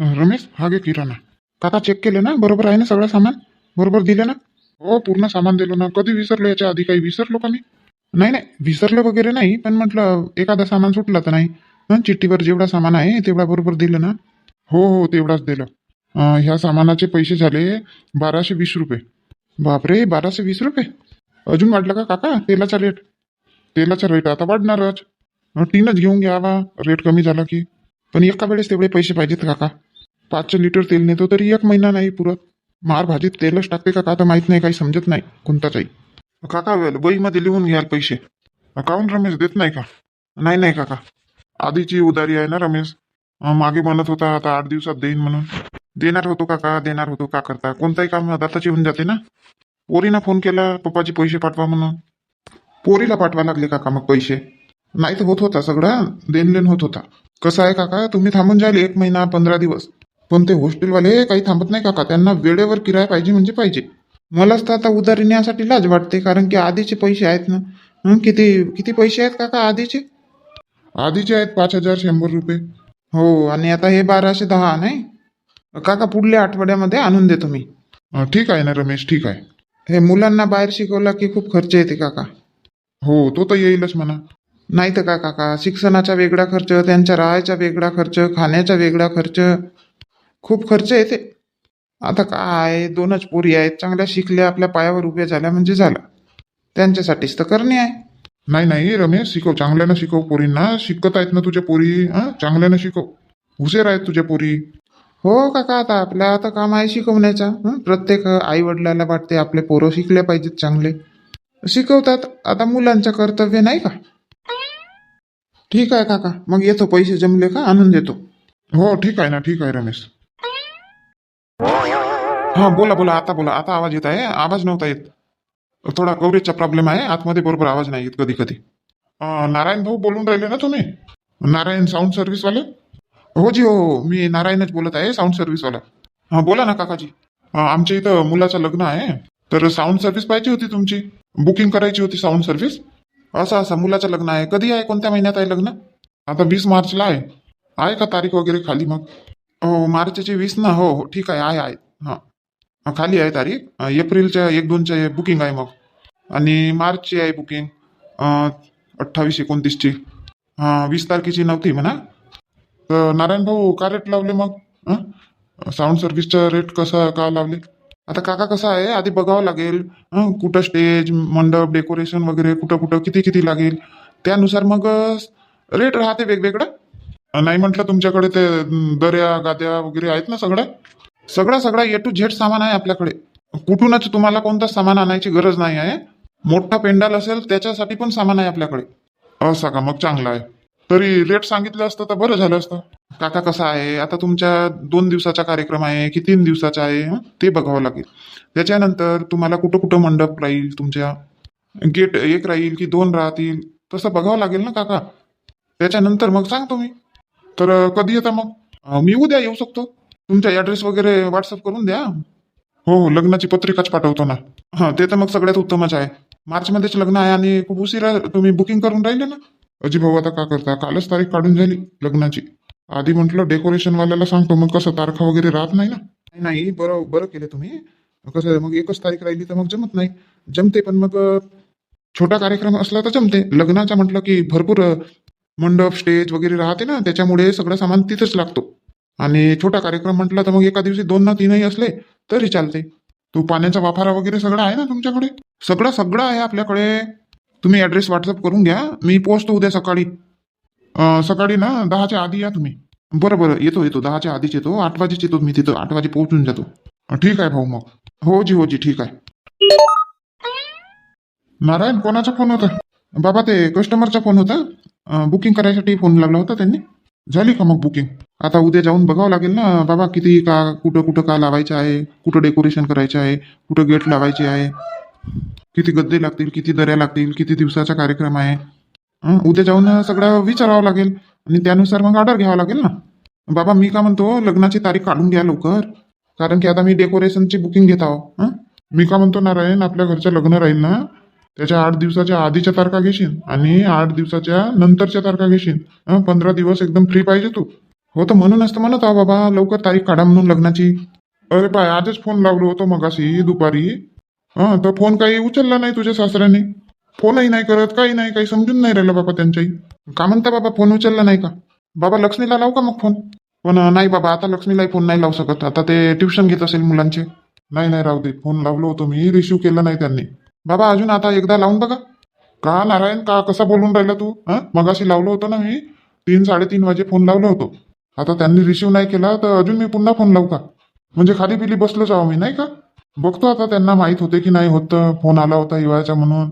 रमेश हा घे किराणा. काका चेक केले ना? बरोबर आहे ना सगळं सामान? बरोबर दिले ना? हो पूर्ण सामान दिलं ना. कधी विसरलो याच्या आधी काही? विसरलो का मी? नाही नाही. विसरलं वगैरे नाही पण म्हटलं एखादा सामान सुटला तर नाही. पण चिठ्ठीवर जेवढा सामान आहे तेवढा बरोबर दिलं ना? हो हो तेवढाच दिलं. ह्या सामानाचे पैसे झाले बाराशे वीस रुपये. बापरे बाराशे वीस रुपये? अजून वाटलं का काका? तेलाचा रेट तेलाचा रेट आता वाढणारच. अं, टीनच घेऊन घ्यावा. रेट कमी झाला की. पण एका वेळेस तेवढे पैसे पाहिजेत काका? पाचशे लिटर तेल नेतो तरी एक महिना नाही पुरत. मार भाजीत तेलच टाकते का तर माहीत नाही काही समजत नाही कोणताचाही काका वहीमध्ये लिहून घ्याल पैसे. काऊन रमेश देत नाही का? नाही नाही काका. आधीची उदारी आहे ना रमेश? मागे म्हणत होता आता आठ दिवसात देईन म्हणून. देणार होतो काका देणार होतो का करता? कोणताही काम दाताची होऊन जाते ना? पोरीनं फोन केला पप्पाचे पैसे पाठवा म्हणून. पोरीला पाठवा लागले काका मग पैसे. नाही तर होत होता सगळं देणलेन होत होता. कसं आहे काका? तुम्ही थांबून जाईल एक महिना पंधरा दिवस. पण ते हॉस्टेलवाले काही थांबत नाही काका त्यांना वेळेवर किराया पाहिजे म्हणजे पाहिजे. मलाच तर आता उधारी नेण्यासाठी लाज वाटते कारण की आधीचे पैसे आहेत ना. किती किती पैसे आहेत काका आधीचे? आधीचे आहेत पाच हजार शंभर रुपये. हो आणि आता हे बाराशे दहा नाही? काका पुढल्या आठवड्यामध्ये आणून देतो मी. ठीक आहे ना रमेश ठीक आहे. हे मुलांना बाहेर शिकवला की खूप खर्च येते काका. हो तो तर येईलच म्हणा. नाही तर का काका शिक्षणाचा वेगळा खर्च त्यांच्या राहायचा वेगळा खर्च खाण्याचा वेगळा खर्च खूप खर्च येते. आता काय दोनच पोरी आहेत चांगल्या शिकल्या आपल्या पायावर उभ्या झाल्या म्हणजे झालं. त्यांच्यासाठीच तर करणे आहे. नाही नाही रमेश शिकव. चांगल्यानं शिकव पोरींना. शिकत आहेत ना तुझ्या पोरी हा? चांगल्यानं शिकव. हुशार आहेत तुझ्या पोरी. हो काका आता आपल्या आता काम आहे शिकवण्याचा? प्रत्येक आई वडिलाला वाटते आपले पोरं शिकले पाहिजेत चांगले. शिकवतात. आता मुलांचं कर्तव्य नाही का? ठीक आहे काका. मग येतो पैसे जमले का? आणून देतो. हो ठीक आहे ना ठीक आहे रमेश. हां बोला बोला आता बोला आता आवाज येत आहे. आवाज नव्हता येत. थोडा कव्हरेजचा प्रॉब्लेम आहे. आतमध्ये बरोबर आवाज नाही येत कधी कधी. नारायण भाऊ बोलून राहिले ना तुम्ही? नारायण साऊंड सर्व्हिसवाले हो जी हो हो. मी नारायणच बोलत आहे साऊंड सर्व्हिसवाला हां बोला ना काकाजी. आमच्या इथं मुलाचं लग्न आहे. तर साऊंड सर्व्हिस पाहिजे होती तुमची? बुकिंग करायची होती साऊंड सर्व्हिस असं असं मुलाचं लग्न आहे. कधी आहे? कोणत्या महिन्यात आहे लग्न? आता वीस मार्चला आहे. आहे का तारीख वगैरे खाली मग? हो मार्चची वीस ना? हो हो ठीक आहे आहे आहे. हां. खाली आहे तारीख. एप्रिलच्या एक दोनच्या बुकिंग आहे मग. आणि मार्चची आहे बुकिंग अठ्ठावीस एकोणतीसची. हां वीस तारखेची नव्हती म्हणा. तर नारायण भाऊ का रेट लावले मग? साऊंड सर्व्हिसचा रेट कसा का लावले? आता काका कसं आहे? आधी बघावं लागेल. कुठं स्टेज मंडप डेकोरेशन वगैरे कुठं कुठं किती किती लागेल? त्यानुसार मग रेट राहते वेगवेगळं. नाही म्हटलं तुमच्याकडे ते दर्या गाद्या वगैरे आहेत ना सगळ्या सगळं सगळं ए टू झेड सामान आहे आपल्याकडे. कुठूनच तुम्हाला कोणतं सामान आणायची गरज नाही आहे. मोठा पेंडाल असेल त्याच्यासाठी पण सामान आहे आपल्याकडे. असा का मग चांगलं आहे. तरी रेट सांगितलं असतं तर बरं झालं असतं. काका कसं आहे? आता तुमच्या दोन दिवसाचा कार्यक्रम आहे की तीन दिवसाचा आहे? ते बघावं लागेल. त्याच्यानंतर तुम्हाला कुठं कुठं मंडप राहील तुमच्या? गेट एक राहील की दोन राहतील? तसं बघावं लागेल ना काका? त्याच्यानंतर मग सांगतो मी तर कधी येता मग? मी उद्या येऊ शकतो. तुमचा ॲड्रेस वगैरे व्हॉट्सअप करून द्या. हो हो लग्नाची पत्रिकाच पाठवतो ना. हां ते तर मग सगळ्यात उत्तमच आहे. मार्चमध्येच लग्न आहे आणि खूप उशिरा तुम्ही बुकिंग करून राहिले ना. अजी भाऊ आता का करता? कालच तारीख काढून झाली लग्नाची. आधी म्हटलं डेकोरेशन वाल्याला सांगतो मग कसं तारखा वगैरे राहत नाही ना. नाही, नाही बरं बरं केलं तुम्ही. कसं आहे, मग एकच तारीख राहिली तर मग जमत नाही. जमते पण मग छोटा कार्यक्रम असला तर जमते. लग्नाचा म्हटलं की भरपूर मंडप स्टेज वगैरे राहते ना त्याच्यामुळे सगळं सामान तिथंच लागतो. आणि छोटा कार्यक्रम म्हटला तर मग एका दिवशी दोन ना तीनही असले तरी चालते तू पाण्याचा वाफारा वगैरे सगळं आहे ना तुमच्याकडे? सगळं सगळं आहे आपल्याकडे. तुम्ही ॲड्रेस व्हॉट्सअप करून घ्या. मी पोहोचतो उद्या सकाळी. सकाळी ना दहाच्या आधी या तुम्ही. बरं बरं. येतो येतो. दहाच्या आधीच येतो. आठ वाजेच येतो मी तिथं. आठ वाजे पोहोचून जातो. ठीक आहे भाऊ मग. हो जी हो जी. ठीक आहे. नारायण कोणाचा फोन होता? बाबा ते कस्टमरचा फोन होता. बुकिंग करायसाठी फोन लागला होता त्यांनी. झाली का मग बुकिंग आता उद्या जाऊन बघावं लागेल ना बाबा किती का कुठं कुठं का लावायचं आहे कुठं डेकोरेशन करायचं आहे कुठं गेट लावायचे आहे? किती गद्दे लागतील किती दऱ्या लागतील किती दिवसाचा कार्यक्रम आहे? उद्या जाऊन सगळं विचारावं लागेल आणि त्यानुसार मग ऑर्डर घ्यावं लागेल ना. बाबा मी का म्हणतो लग्नाची तारीख काढून घ्या लवकर. कारण की आता मी डेकोरेशनची बुकिंग घेत आहो. मी का म्हणतो नारायण आपल्या घरचं लग्न राहील ना? त्याच्या आठ दिवसाच्या आधीच्या तारखा घेशील आणि आठ दिवसाच्या नंतरच्या तारखा घेशील. पंधरा दिवस एकदम फ्री पाहिजे तू. हो तर म्हणूनच तर म्हणत आहो बाबा लवकर तारीख काढा म्हणून लग्नाची. अरे पाय आजच फोन लावलो होतो मगाशी दुपारी. हा तर फोन काही उचलला नाही तुझ्या सासऱ्याने. फोनही नाही करत काही नाही काही समजून नाही राहिलं बाबा त्यांच्याही. का म्हणता बाबा फोन उचलला नाही का? बाबा लक्ष्मीला लावू का मग फोन पण नाही बाबा आता लक्ष्मीलाही फोन नाही लावू शकत. आता ते ट्युशन घेत असेल मुलांचे. नाही नाही राहू दे. फोन लावलो होतो मी रिसिव्ह केला नाही त्यांनी. बाबा अजून आता एकदा लावून बघा. का नारायण का कसा बोलून राहिला तू? हां? मगाशी लावलं होतं ना मी. तीन साडेतीन वाजे फोन लावला होतो. आता त्यांनी रिसिव्ह नाही केला तर अजून मी पुन्हा फोन लावू का? म्हणजे खाली पिली बसलो जाऊ मी नाही का? बघतो आता त्यांना माहीत होते की नाही होत फोन आला होता हिवाळ्याचा म्हणून.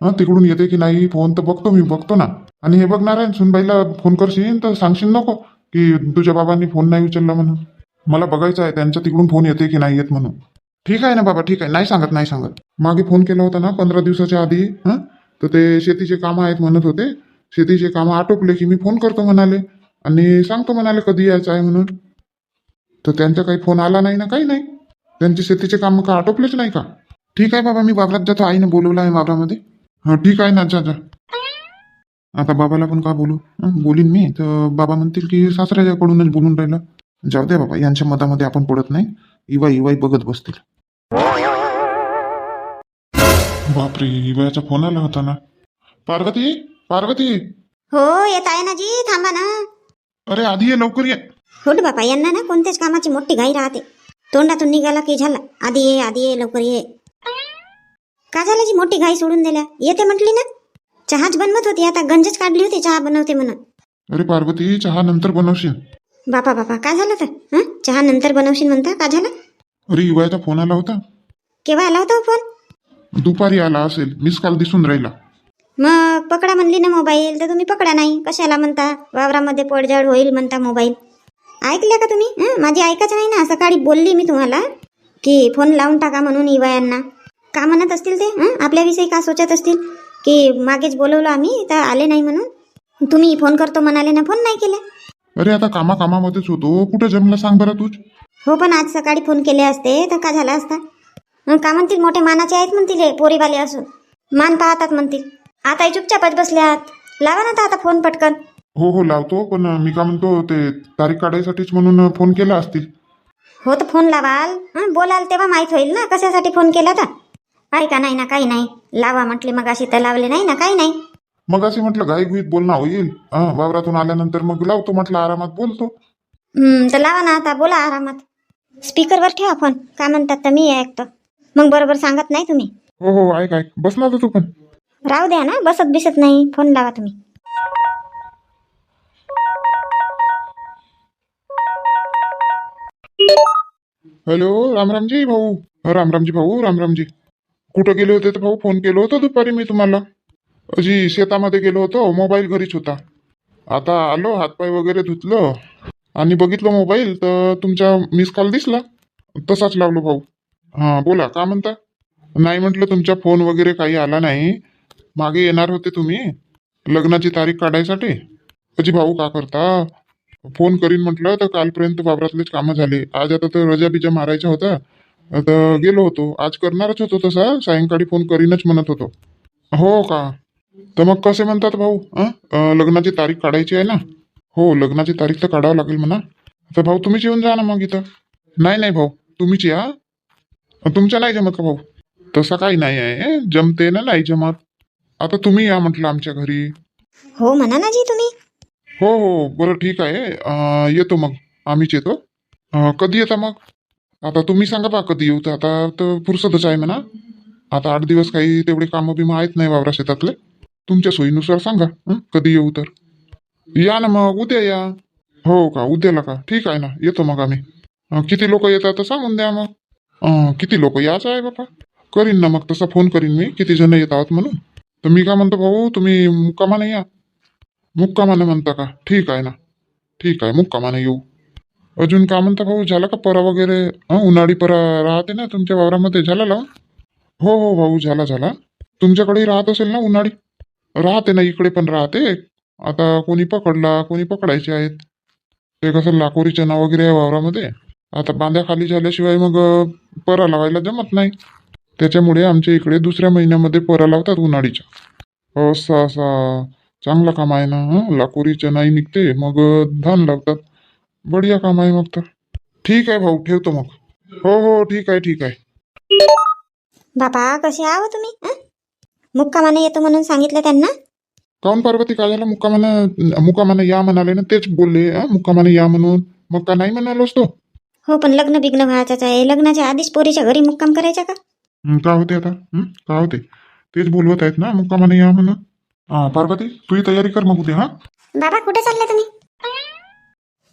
हां तिकडून येते की नाही फोन तर बघतो मी बघतो ना. आणि हे बघ नारायण सुनबाईला फोन करशील तर सांगशील नको की तुझ्या बाबांनी फोन नाही उचलला म्हणून. मला बघायचं आहे त्यांच्या तिकडून फोन येते की नाही येत म्हणून. ठीक आहे ना बाबा ठीक आहे. नाही सांगत नाही सांगत. मागे फोन केला होता ना पंधरा दिवसाच्या आधी हं? तर ते शेतीचे कामं आहेत म्हणत होते. शेतीचे कामं आटोपले की मी फोन करतो म्हणाले. आणि सांगतो म्हणाले कधी यायचं आहे म्हणून? तर त्यांचा काही फोन आला नाही ना काही नाही. त्यांचे शेतीचे कामं का आटोपलेच नाही का? ठीक आहे बाबा मी बाबरात जातो. आईने बोलवलं आहे बाबरामध्ये हा ठीक आहे ना जा जा. आता बाबाला पण का बोलू? बोलीन मी. तर बाबा म्हणतील की सासऱ्याच्याकडूनच बोलून राहिलं. जाऊ दे बाबा यांच्या मतामध्ये आपण पडत नाही. इवाई इवाई बघत बसतील. बापरे इवायाचा फोन आला होता ना. पार्वती पार्वती. हो येत आहे ना जी थांबा ना. अरे आधी ये लवकर ये. हो ना बापा यांना ना कोणत्याच कामाची मोठी घाई राहते. तोंडातून निघाला की झाला. आधी ये आधी ये लवकर ये. का झालं जी मोठी घाई सोडून दिल्या? येते म्हटली ना. चहाच बनवत होती आता गंजच काढली होती चहा बनवते म्हणून. अरे पार्वती चहा नंतर बनवशील. बापा बापा काय झालं तर? हं? चहा नंतर बनवशील म्हणता? का झालं? अरे इवायाचा फोन आला होता. केव्हा आला होता हो फोन? दुपारी आला असेल मिस कॉल दिसून राहिला. मग पकडा म्हणली ना मोबाईल तर तुम्ही पकडा नाही. कशाला म्हणता? वावरामध्ये पडझड होईल म्हणता मोबाईल ऐकल्या का तुम्ही? हं? माझी ऐकायचं नाही ना. सकाळी बोलली मी तुम्हाला की फोन लावून टाका म्हणून इवायांना. का म्हणत असतील ते? हं? आपल्याविषयी का सोचत असतील? की मागेच बोलवलं आम्ही तर आले नाही म्हणून? तुम्ही फोन करतो म्हणाले ना फोन नाही केले. अरे आता कामा कामामध्येच होतो. कुठं जमला सांग बरं तूच. हो पण आज सकाळी फोन केले असते तर का झाला असता? का म्हणतील? मोठे मानाचे आहेत म्हणतील हे पोरीवाले असून. मान पाहतात म्हणतील. आता चुपचापच बसल्यात. लावा ना आता फोन पटकन. हो हो लावतो पण मी का म्हणतो ते तारीख काढायसाठीच म्हणून फोन केला असतील. हो तर फोन लावाल. हं, बोलाल तेव्हा माहीत होईल ना कशासाठी फोन केला तर आहे का नाही ना काही नाही. लावा म्हटले मग अशी तर लावले नाही ना काही नाही. मग असे म्हटलं घाई गुईत बोलणं होईल. हा वावरातून आल्यानंतर मग लावतो म्हटलं आरामात बोलतो. हं, तर लावा ना आता बोला आरामात. स्पीकरवर ठेवा फोन. काय म्हणतात तर मी ऐकतो मग बरोबर सांगत नाही तुम्ही? हो हो ऐक ऐक. बस ना आता तू पण. राहू द्या ना बसत बिसत नाही. फोन लावा तुम्ही. हॅलो रामरामजी भाऊ. रामरामजी भाऊ रामरामजी. कुठं गेले होते तर भाऊ फोन केलं होतं दुपारी मी तुम्हाला. अजी शेतामध्ये गेलो होतो मोबाईल घरीच होता. आता आलो हातपाय वगैरे धुतलं. आणि बघितलं मोबाईल तर तुमचा मिस कॉल दिसला. तसाच लावलो भाऊ. हां बोला का म्हणता? नाही म्हटलं तुमचा फोन वगैरे काही आला नाही. मागे येणार होते तुम्ही. लग्नाची तारीख काढायसाठी. अजी भाऊ का करता? फोन करीन म्हटलं तर कालपर्यंत वावरातलेच कामं झाले. आज आता तर रजा बिजा मारायच्या होता तर गेलो होतो. आज करणारच होतो तसा. सायंकाळी फोन करीनच म्हणत होतो. हो का? तर मग कसे म्हणतात भाऊ? हां लग्नाची तारीख काढायची आहे ना? हो लग्नाची तारीख तर काढावं लागेल म्हणा. तर भाऊ तुम्हीच येऊन जा ना मग इथं. नाही नाही भाऊ तुम्हीच या. तुमच्या नाही जमत का भाऊ? तसं काही नाही आहे जमते ना नाही जमत. आता तुम्ही या म्हटलं आमच्या घरी. हो म्हणा ना जी तुम्ही. हो हो बरं ठीक आहे. अं, येतो मग. आम्हीच येतो. अं, कधी येता मग? आता तुम्ही सांगा बा कधी येऊ तर. आता तर फुरसतच आहे म्हणा. आता आठ दिवस काही तेवढे कामं बिमं आहेत नाही वावरा शेतातले. तुमच्या सोयीनुसार सांगा हं? कधी येऊ तर. या ना मग उद्या या. हो का? उद्याला का? ठीक आहे ना. येतो मग आम्ही. अं, किती लोक येतात तर सांगून द्या मग. अं, किती लोक यायचं आहे बापा? करीन ना मग तसा फोन करीन मी किती जण येत आहोत म्हणून. तर मी काय म्हणतो भाऊ तुम्ही मुक्कामाने या. मुक्कामाने म्हणता का? ठीक आहे ना. ठीक आहे मुक्कामाने येऊ. अजून का म्हणता भाऊ झाला का परा वगैरे? हं उन्हाळी परा राहते ना तुमच्या वावरामध्ये झाला लावून? हो हो भाऊ झाला झाला. तुमच्याकडेही राहत असेल ना उन्हाळी? राहते ना इकडे पण राहते. आता कोणी पकडला कोणी पकडायचे आहेत. ते कसं लाकोरी चना वगैरे आहे वावरामध्ये. आता बांध्या खाली झाल्याशिवाय मग अं, परा लावायला जमत नाही. त्याच्यामुळे आमच्या इकडे दुसऱ्या महिन्यामध्ये परा लावतात उन्हाळीच्या. असा असा चांगला काम आहे ना हं? लाकोरी चनाई निघते मग धान लावतात. बढिया काम आहे मग तर. ठीक आहे भाऊ ठेवतो मग. हो हो ठीक आहे ठीक आहे बापा कसे आहो तुम्ही? हं? मुक्कामाने येतो म्हणून सांगितलं त्यांना? काऊन पार्वती? काय झालं? मुक्कामानं मुक्कामानं या म्हणाले ना तेच बोलले हा मुक्कामानं या म्हणून. मग का नाही म्हणालो असतो हो पण लग्न बिग्न व्हायचंच आहे. लग्नाच्या आधीच पोरीच्या घरी मुक्काम करायचा का? हं, का होते आता? हं? का होते? तेच बोलवत आहेत ना मुक्कामानं या म्हणून. हा पार्वती तुझी तयारी कर मग उद्या हा? बाबा कुठे चालले तुम्ही?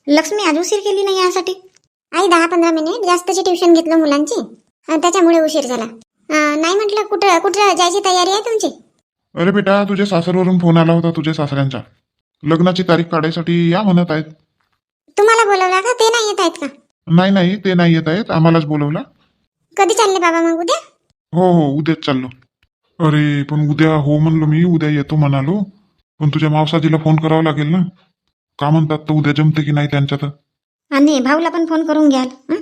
लक्ष्मी आज उशीर केली नाही यासाठी. आई दहा पंधरा मिनिट जास्तची ट्युशन घेतलं मुलांची. त्याच्यामुळे उशीर झाला. अं, नाही म्हटलं कुठं कुठं जायची तयारी आहे तुमची? अरे बेटा तुझ्या सासरवरून फोन आला होता तुझ्या सासऱ्यांचा. लग्नाची तारीख काढायसाठी या म्हणत आहेत. तुम्हाला बोलवला का? ते नाही येत आहेत का? नाही नाही ते नाही येत आहेत. आम्हालाच बोलवला. कधी चालले बाबा मग उद्या? हो हो उद्याच चाललो. अरे पण उद्या हो म्हणलो मी उद्या येतो म्हणालो. पण तुझ्या मावसाजीला फोन करावा लागेल ना? का म्हणतात तर उद्या जमते की नाही त्यांच्यात? आणि भाऊला पण फोन करून घ्याल हं?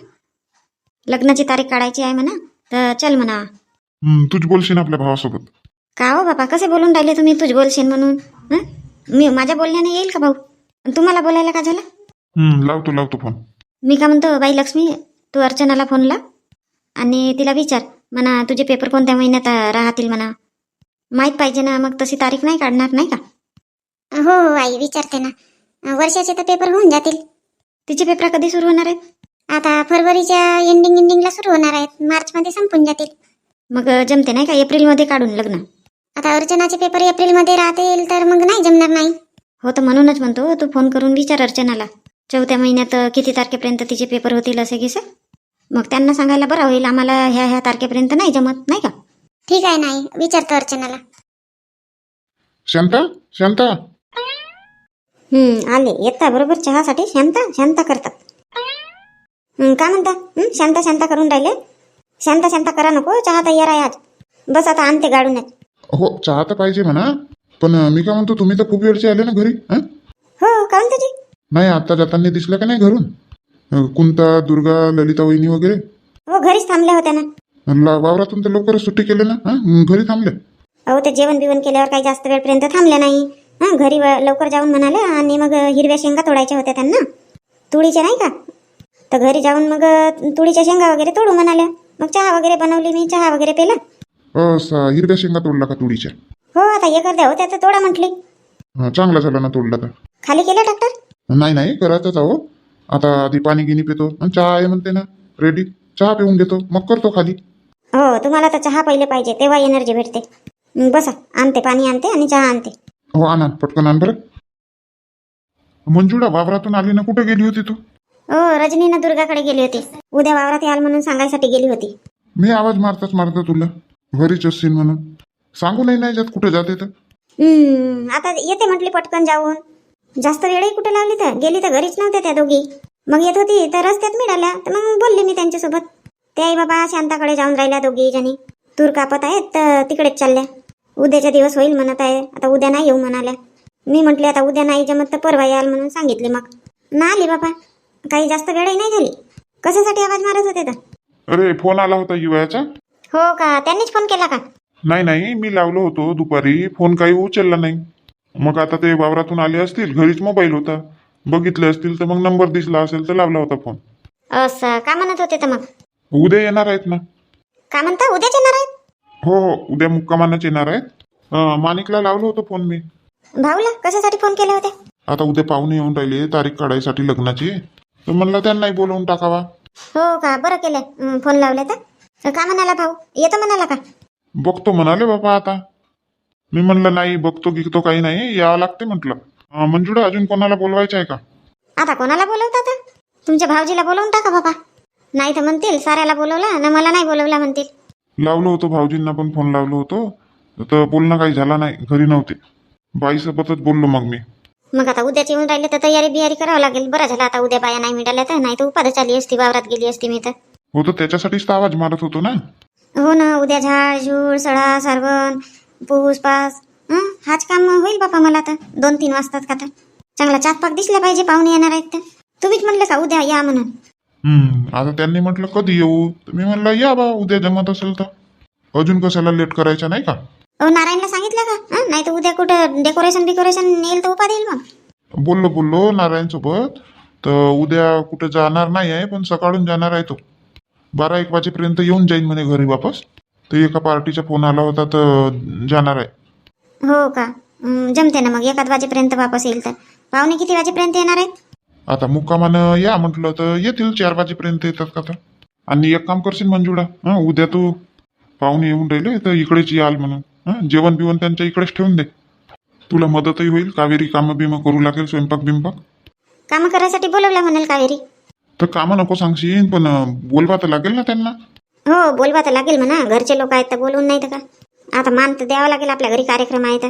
लग्नाची तारीख काढायची आहे म्हणा तर चल म्हणा. हं, तूच बोलशील आपल्या भावासोबत. का हो बाबा कसे बोलून राहिले तुम्ही तुझ बोलशील म्हणून हं? मी माझ्या बोलण्याने येईल का भाऊ? आणि तुम्हाला बोलायला का झालं? हं, लावतो लावतो फोन. मी का म्हणतो बाई लक्ष्मी तू अर्चनाला फोन लाव आणि तिला विचार. म्हणा तुझे पेपर कोणत्या महिन्यात राहतील म्हणा. माहीत पाहिजे ना मग तशी तारीख नाही काढणार नाही का? हो हो आई विचारते ना. वर्षाचे तर पेपर होऊन जातील. तिचे पेपर कधी सुरू होणार आहेत? आता फरवरीच्या एंडिंग एंडिंगला सुरू होणार आहेत. मार्चमध्ये संपून जातील. मग जमते नाही का? एप्रिलमध्ये काढून लग्न. आता अर्चनाचे पेपर एप्रिलमध्ये राहतील तर मग नाही जमणार नाही. हो तर म्हणूनच म्हणतो तू फोन करून विचार अर्चनाला. चौथ्या महिन्यात किती तारखेपर्यंत तिचे पेपर होतील असे गिसे मग त्यांना सांगायला बरं होईल आम्हाला ह्या ह्या तारखेपर्यंत नाही जमत नाही का? ठीक आहे नाही. विचारतो अर्चनाला. शांता शांता. हम्म आले. येता बरोबर? चहासाठी? शांता शांता करतात. हं, का म्हणता? हं, शांता शांता करून राहिले? शांता शांता करा नको चहा तयार आहे आज. बस आता आणते गाडूनच हो चहा तर पाहिजे म्हणा. पण अं, मी काय म्हणतो तुम्ही तर खूप वेळचे आले ना घरी हं? हो काऊन तुझी नाही आता जाताना दिसलं का नाही घरून? अं, कुंता दुर्गा ललिता वहिनी वगैरे? हो घरीच थांबल्या होत्या ना. ला- वावरातून तर लवकरच सुट्टी केली ना? हं? घरी थांबले अहो ते जेवण बिवण केल्यावर काही जास्त वेळपर्यंत थांबल्या नाही. हा घरी व- लवकर जाऊन म्हणाल्या आणि मग हिरव्या शेंगा तोडायच्या होत्या त्यांना. तुळीच्या नाही का? तर घरी जाऊन मग तुळीच्या शेंगा वगैरे तोडू म्हणाल्या. मग चहा वगैरे बनवली मी चहा वगैरे पेला. असा हिरव्या शेंगा तोडला का तुडीच्या हो आता हे करद्या होत्या तर तोडा म्हटली. हं, चांगला झाला ना तोडला तर. खाली केलं डॉक्टर नाही नाही करायचंच आहो आता आधी पाणी गिनी पितो आणि चहा आहे म्हणते ना रेडी चहा पिऊन घेतो मग करतो खाली. हो तुम्हाला तर चहा पहिले पाहिजे तेव्हा एनर्जी भेटते. बसा आणते पाणी आणते आणि चहा आणते. हो आणा पटकन आण बरं. मंजुळा वावरातून आली ना कुठे गेली होती तू? हो रजनीनं दुर्गाकडे गेली होती. उद्या वावरात याल म्हणून सांगायसाठी गेली होती. मी आवाज मारताच मारतो तुला. घरीच असशील म्हणून. सांगू नाही नाही जात कुठे जाते तर. हम्म, आता येते म्हटली पटकन जाऊन. जास्त वेळही कुठे लावली तर? गेली तर घरीच नव्हत्या त्या दोघी. मग येत होती तर रस्त्यात मिळाल्या. तर मग बोलली मी त्यांच्यासोबत. ते आई बाबा शांताकडे जाऊन राहिल्या दोघी जणी. तूर कापत आहेत तर तिकडेच चालल्या. उद्याचा दिवस होईल म्हणत आहे. आता उद्या नाही येऊ म्हणाल्या. मी म्हटले आता उद्या नाही जमत तर परवा याल म्हणून सांगितले मग. ना आली बाबा. काही जास्त वेळही नाही झाली. कशासाठी आवाज मारत होते तर? अरे फोन आला होता युवाचा हो का? त्यांनीच फोन केला का? नाही नाही. मी लावलो होतो दुपारी. फोन काही उचलला नाही. मग आता ते वावरातून आले असतील घरीच मोबाईल होता. बघितले असतील तर मग नंबर दिसला असेल तर लावला होता फोन असं का म्हणत होते तर मग? उद्या येणार आहेत ना. का म्हणता? उद्याच येणार आहेत? हो हो उद्या मुक्कामानच येणार आहेत. अं, माणिकला लावलो होतो फोन मी. भाऊला? कशासाठी फोन केले होते? आता उद्या पाहुणे येऊन राहिले तारीख काढायसाठी लग्नाची. तर म्हणलं त्यांनाही बोलवून टाकावा. हो का? बरं केलं. फोन लावले तर? का म्हणाला भाऊ? येतो म्हणाला का? बघतो म्हणाले बाबा आता. मी म्हणलं नाही बघतो गिकतो काही नाही यावं लागते म्हटलं. मंजुळा अजून कोणाला बोलवायचं आहे का? आता कोणाला बोलवता आता? तुमच्या भाऊजीला बोलवून टाका बाबा. नाही तर म्हणतील साऱ्याला बोलवला ना मला नाही बोलवला म्हणतील. लावलो होतो भाऊजींना पण फोन लावलो होतो. तर बोलणं काही झाला नाही घरी नव्हते. बाईसोबतच बोललो मग मी. मग आता उद्याच येऊन राहिले तर तयारी बियारी करावं लागेल. बरं झालं आता उद्या बाया नाही मिळाल्या तर नाही तर उपादच आली असती वावरात गेली असती मी तर. हो तर त्याच्यासाठीच तर आवाज मारत होतो ना? हो ना उद्या झाड झूड सडा सारवण. पूस पास. हं? हाच काम होईल बापा मला तर. दोन तीन वाजतात का तर. चांगला चाकपाक दिसला पाहिजे पाहुणे येणार आहेत तर. तुम्हीच म्हणले का उद्या या म्हणून? हम्म आता त्यांनी म्हटलं कधी येऊ? तर मी म्हणलं या बा उद्या जमत असेल तर. अजून कशाला लेट करायचं नाही का? अहो नारायणला सांगितलं का? नाही तर उद्या कुठं डेकोरेशन बिकोरेशन येईल तर उपा देईल मग. बोललो बोललो नारायण सोबत तर उद्या कुठं जाणार नाही आहे पण सकाळून जाणार आहे तो. बारा एक वाजेपर्यंत येऊन जाईन म्हणे घरी वापस. तर एका पार्टीचा फोन आला होता तर जाणार आहे. हो का? हं, जमते ना मग. एखाद वाजेपर्यंत वापस येईल तर. पाहुणे किती वाजेपर्यंत येणार आहेत? आता मुक्कामानं या म्हटलं तर येतील चार वाजेपर्यंत येतात का तर आणि एक काम करशील मंजुळा हां उद्या तू पाहुणे येऊन राहिले तर इकडेच याल म्हणून. हां जेवण बिवण त्यांच्या इकडेच ठेवून दे. तुला मदतही होईल कावेरी कामं बिमं करू लागेल स्वयंपाक बिंपाक कामं करायसाठी बोलवलं म्हणाल कावेरी. तर कामं नको सांगशील पण अं, बोलवा तर लागेल ना त्यांना. हो बोलवा तर लागेल म्हणा. घरचे लोक आहेत तर बोलवून नाही तर का? आता मान तर द्यावं लागेल आपल्या घरी कार्यक्रम आहे तर.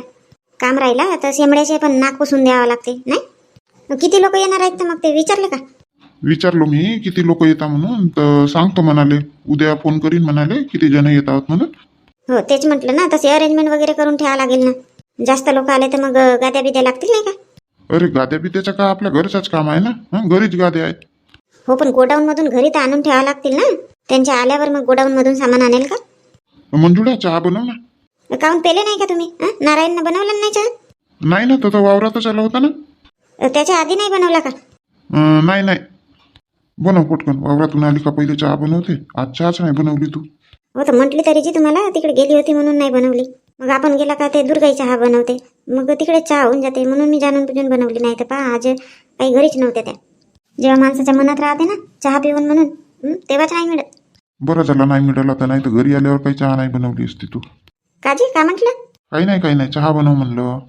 काम राहिला तर शेंबड्याचे पण नाक पुसून द्यावं लागते नाही? किती लोक येणार आहेत तर मग ते विचारले का? विचारलो मी किती लोक येतात म्हणून तर सांगतो म्हणाले. उद्या फोन करीन म्हणाले किती जण येत आहोत म्हणून. हो तेच म्हटलं ना तसे अरेंजमेंट वगैरे करून ठेवावं लागेल ना. जास्त लोक आले तर मग गाद्या बिद्या लागतील नाही का? अरे गाद्या बिद्याचं का आपल्या घरचाच काम आहे ना? घरीच गाद्या आहेत. हो पण गोडाऊन मधून घरी तर आणून ठेवावं लागतील ना. त्यांच्या आल्यावर मग गोडाऊन मधून सामान आणेल का? मंजुळा चहा बनव ना. काहून पेले नाही का तुम्ही? हं? नारायणनं बनवलं नाही चहा? नाही ना तर तो वावरातच आला होता ना. अं, त्याच्या आधी नाही बनवला का? अं, नाही नाही. बनव पटकन. वावरातून आली का पहिले चहा बनवते. आज चहाच नाही बनवली तू. हो तर म्हटली तरी जी तुम्हाला तिकडे गेली होती म्हणून नाही बनवली. मग आपण गेला का ते दुर्गाई चहा बनवते. मग तिकडे चहा होऊन जाते म्हणून मी जाणून बुजून बनवली. नाही तर पहा आज काही घरीच नव्हत्या त्या. जेव्हा माणसाच्या मनात राहते ना चहा पिऊन म्हणून हं, तेव्हाच नाही मिळत. बरं झालं नाही मिळाला तर नाही तर घरी आल्यावर काही चहा नाही बनवली असती तू. काजी का म्हटलं? काही नाही काही नाही चहा बनव म्हणलं.